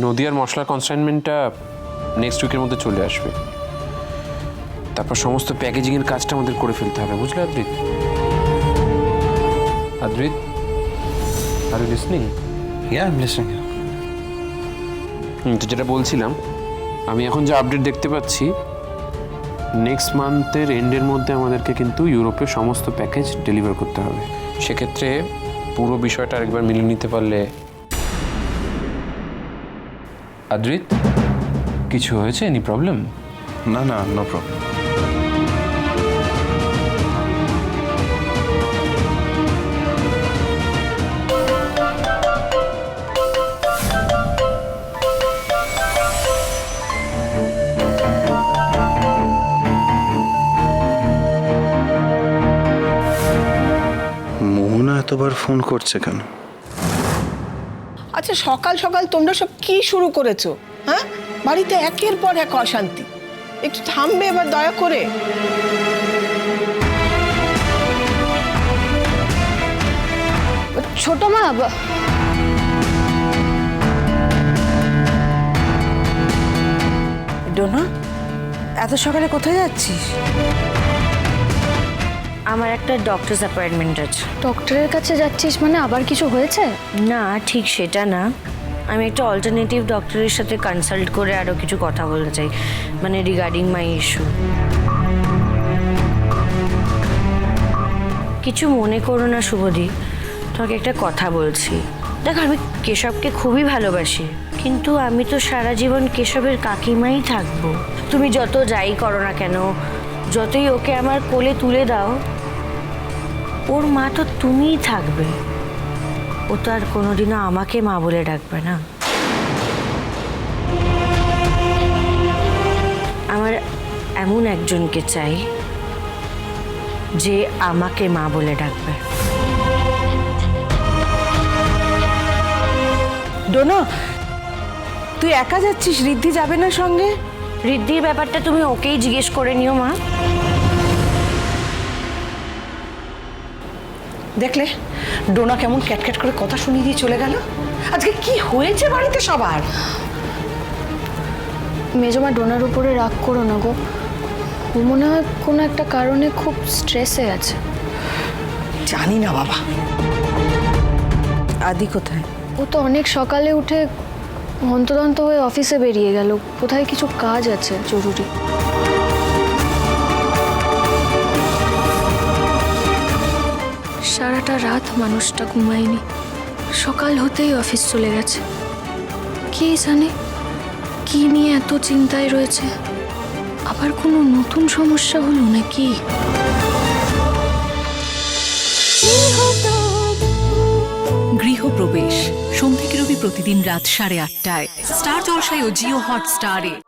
নদিয়ার মশলার কনসাইনমেন্টটা নেক্সট উইকের মধ্যে চলে আসবে। তারপর সমস্ত প্যাকেজিংয়ের কাজটা আমাদের করে ফেলতে হবে বুঝলে আদ্রিত? আদ্রিত? আর লিসনিং listening. হুম তো যেটা বলছিলাম আমি এখন যে আপডেট দেখতে পাচ্ছি নেক্সট মান্থের এন্ডের মধ্যে আমাদেরকে কিন্তু ইউরোপে সমস্ত প্যাকেজ ডেলিভার করতে হবে। সেক্ষেত্রে পুরো বিষয়টা আরেকবার মিলিয়ে নিতে পারলে আদ্রিত কিছু হয়েছে? এনি প্রবলেম না no, no প্রবলেম মোহনা এতবার ফোন করছে কেন? আচ্ছা সকাল সকাল তোমরা সব কি শুরু করেছ? হ্যাঁ? বাড়িতে একের পর এক অশান্তি। একটু থামবে এবার দয়া করে। ছোট মা বা- ডোনা এত সকালে কোথায় যাচ্ছিস? আমার একটা ডক্টরস অ্যাপয়েন্টমেন্ট আছে। ডক্টরের কাছে যাচ্ছিস মানে আবার কিছু হয়েছে? না ঠিক সেটা না। আমি একটা অল্টারনেটিভ ডক্টরের সাথে কনসাল্ট করে আরও কিছু কথা বলতে চাই মানে রিগার্ডিং মাই ইস্যু কিছু মনে করো না শুভদি তোমাকে একটা কথা বলছি। দেখো আমি কেশবকে খুবই ভালোবাসি কিন্তু আমি তো সারা জীবন কেশবের কাকিমাই থাকব। তুমি যত যাই করো না কেন যতই ওকে আমার কোলে তুলে দাও ওর মা তো তুমিই থাকবে। ও তো আর কোনোদিনও আমাকে মা বলে ডাকবে না। আমার এমন একজনকে চাই যে আমাকে মা বলে ডাকবে। ডোনো তুই একা যাচ্ছিস? রিদ্ধি যাবে না সঙ্গে? ঋদ্ধির ব্যাপারটা তুমি ওকেই জিজ্ঞেস করে নিও মা। দেখলে ডোনা কেমন ক্যাটক্যাট করে কথা শুনিয়ে দিয়ে চলে গেল? আজকে কি হয়েছে বাড়িতে সবার? মেজমা ডোনার উপরে রাগ করো না গো। ও মনে হয় কোনো একটা কারণে খুব স্ট্রেসে আছে। জানি না বাবা। আদি কোথায়? ও তো অনেক সকালে উঠে হন্তদন্ত হয়ে অফিসে বেরিয়ে গেল। কোথায় কিছু কাজ আছে জরুরি? সারাটা রাত মানুষটা ঘুমায়নি। সকাল হতেই অফিস চলে গেছে। কে জানে কি নিয়ে এত চিন্তায় রয়েছে। আবার কোনো নতুন সমস্যা হলো নাকি? গৃহপ্রবেশ। সোম রবি প্রতিদিন রাত সাড়ে আটটায়। স্টার জলসায় ও জিও হটস্টারে।